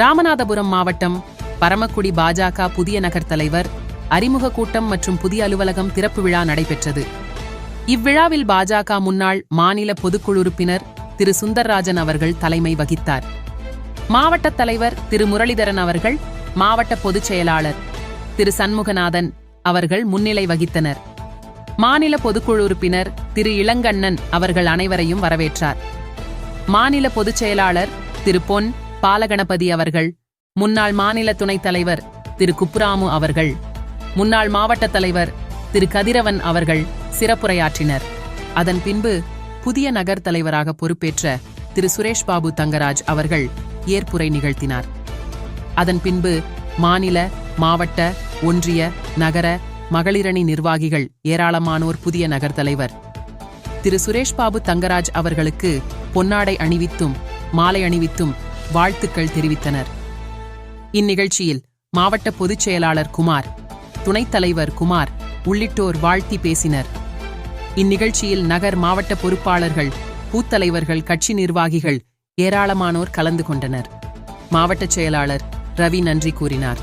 ராமநாதபுரம் மாவட்டம் பரமக்குடி பாஜக புதிய நகர் தலைவர் அறிமுக கூட்டம் மற்றும் புதிய அலுவலகம் திறப்பு விழா நடைபெற்றது. இவ்விழாவில் பாஜக முன்னாள் மாநில பொதுக்குழு உறுப்பினர் திரு. சுந்தர்ராஜன் அவர்கள் தலைமை வகித்தார். மாவட்ட தலைவர் திரு. முரளிதரன் அவர்கள் மாவட்ட பொதுச் செயலாளர் திரு. சண்முகநாதன் அவர்கள் முன்னிலை வகித்தனர். மாநில பொதுக்குழு உறுப்பினர் திரு. இளங்கண்ணன் அவர்கள் அனைவரையும் வரவேற்றார். மாநில பொதுச் செயலாளர் திரு. பொன் பாலகணபதி அவர்கள் முன்னாள் மாநில துணைத் தலைவர் திரு. குப்ராமு அவர்கள் முன்னாள் மாவட்ட தலைவர் திரு. கதிரவன் அவர்கள் சிறப்புரையாற்றினர். அதன் பின்பு புதிய நகர் தலைவராக பொறுப்பேற்ற திரு. சுரேஷ் பாபு தங்கராஜ் அவர்கள் ஏற்புரை நிகழ்த்தினார். அதன் பின்பு மாநில மாவட்ட ஒன்றிய நகர மகளிரணி நிர்வாகிகள் ஏராளமானோர் புதிய நகர் தலைவர். திரு. சுரேஷ் பாபு தங்கராஜ் அவர்களுக்கு பொன்னாடை அணிவித்தும் மாலை அணிவித்தும் வாழ்த்துக்கள் தெரிவித்தனர். இந்நிகழ்ச்சியில் மாவட்ட பொதுச் செயலாளர் குமார் துணைத் தலைவர் குமார் உள்ளிட்டோர் வாழ்த்தி பேசினர். இந்நிகழ்ச்சியில் நகர் மாவட்ட பொறுப்பாளர்கள் பூத்தலைவர்கள் கட்சி நிர்வாகிகள் ஏராளமானோர் கலந்து கொண்டனர். மாவட்ட செயலாளர் ரவி நன்றி கூறினார்.